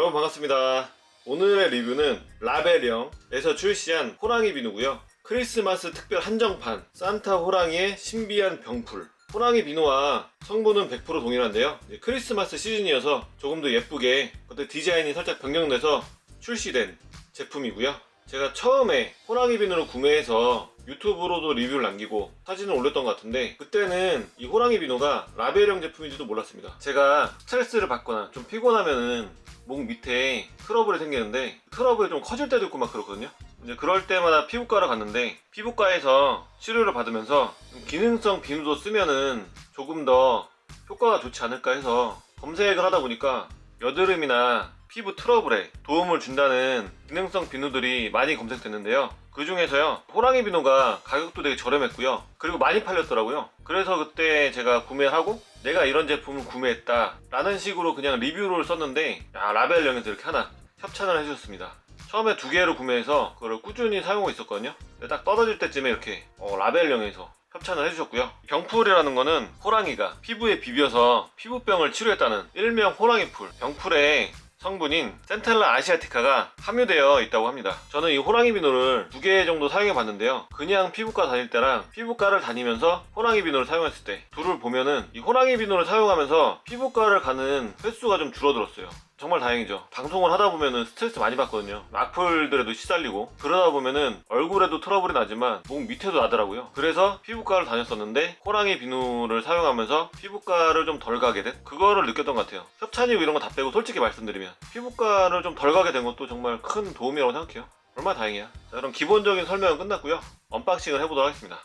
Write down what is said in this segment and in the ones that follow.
여러분 반갑습니다. 오늘의 리뷰는 라벨령에서 출시한 호랑이 비누고요. 크리스마스 특별 한정판 산타 호랑이의 신비한 병풀. 호랑이 비누와 성분은 100% 동일한데요. 크리스마스 시즌이어서 조금 더 예쁘게 그때 디자인이 살짝 변경돼서 출시된 제품이고요. 제가 처음에 호랑이 비누를 구매해서 유튜브로도 리뷰를 남기고 사진을 올렸던 것 같은데 그때는 이 호랑이 비누가 라벨형 제품인지도 몰랐습니다. 제가 스트레스를 받거나 좀 피곤하면은 목 밑에 트러블이 생기는데 트러블이 좀 커질 때도 있고 막 그렇거든요. 이제 그럴 때마다 피부과를 갔는데 피부과에서 치료를 받으면서 좀 기능성 비누도 쓰면은 조금 더 효과가 좋지 않을까 해서 검색을 하다 보니까 여드름이나 피부 트러블에 도움을 준다는 기능성 비누들이 많이 검색됐는데요. 그 중에서요, 호랑이 비누가 가격도 되게 저렴했고요. 그리고 많이 팔렸더라고요. 그래서 그때 제가 구매하고 내가 이런 제품을 구매했다. 라는 식으로 그냥 리뷰를 썼는데, 야, 라벨령에서 이렇게 하나 협찬을 해주셨습니다. 처음에 두 개를 구매해서 그걸 꾸준히 사용하고 있었거든요. 딱 떨어질 때쯤에 이렇게 어, 라벨령에서 협찬을 해주셨고요. 병풀이라는 거는 호랑이가 피부에 비벼서 피부병을 치료했다는 일명 호랑이풀. 병풀에 성분인 센텔라 아시아티카가 함유되어 있다고 합니다. 저는 이 호랑이 비누를 두 개 정도 사용해 봤는데요. 그냥 피부과 다닐 때랑 피부과를 다니면서 호랑이 비누를 사용했을 때 둘을 보면은 이 호랑이 비누를 사용하면서 피부과를 가는 횟수가 좀 줄어들었어요. 정말 다행이죠. 방송을 하다 보면은 스트레스 많이 받거든요. 악플들에도 시달리고 그러다 보면은 얼굴에도 트러블이 나지만 목 밑에도 나더라고요. 그래서 피부과를 다녔었는데 호랑이 비누를 사용하면서 피부과를 좀 덜 가게 된 그거를 느꼈던 것 같아요. 협찬이고 이런 거 다 빼고 솔직히 말씀드리면 피부과를 좀 덜 가게 된 것도 정말 큰 도움이라고 생각해요. 얼마나 다행이야. 자, 그럼 기본적인 설명은 끝났고요. 언박싱을 해보도록 하겠습니다.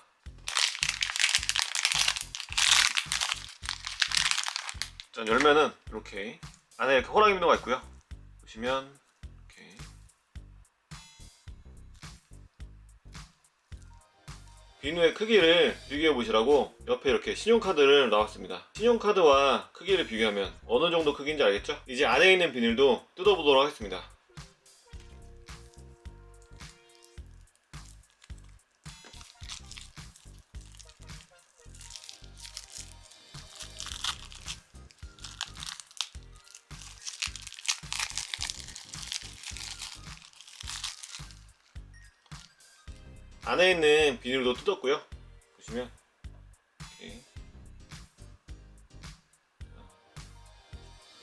짠 열면은 이렇게 안에 이렇게 호랑이 비누가 있고요. 보시면 이렇게 비누의 크기를 비교해 보시라고 옆에 이렇게 신용카드를 나왔습니다. 신용카드와 크기를 비교하면 어느 정도 크기인지 알겠죠? 이제 안에 있는 비닐도 뜯어보도록 하겠습니다. 안에 있는 비닐도 뜯었고요. 보시면 이렇게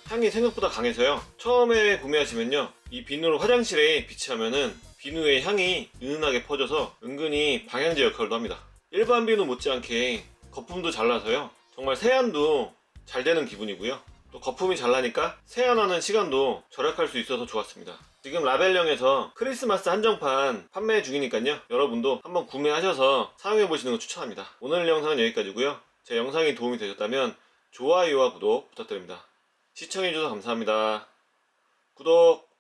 향이 생각보다 강해서요. 처음에 구매하시면요, 이 비누를 화장실에 비치하면은 비누의 향이 은은하게 퍼져서 은근히 방향제 역할도 합니다. 일반 비누 못지않게 거품도 잘 나서요. 정말 세안도 잘 되는 기분이고요. 또 거품이 잘 나니까 세안하는 시간도 절약할 수 있어서 좋았습니다. 지금 라벨령에서 크리스마스 한정판 판매 중이니까요. 여러분도 한번 구매하셔서 사용해 보시는 거 추천합니다. 오늘 영상은 여기까지고요. 제 영상이 도움이 되셨다면 좋아요와 구독 부탁드립니다. 시청해주셔서 감사합니다. 구독!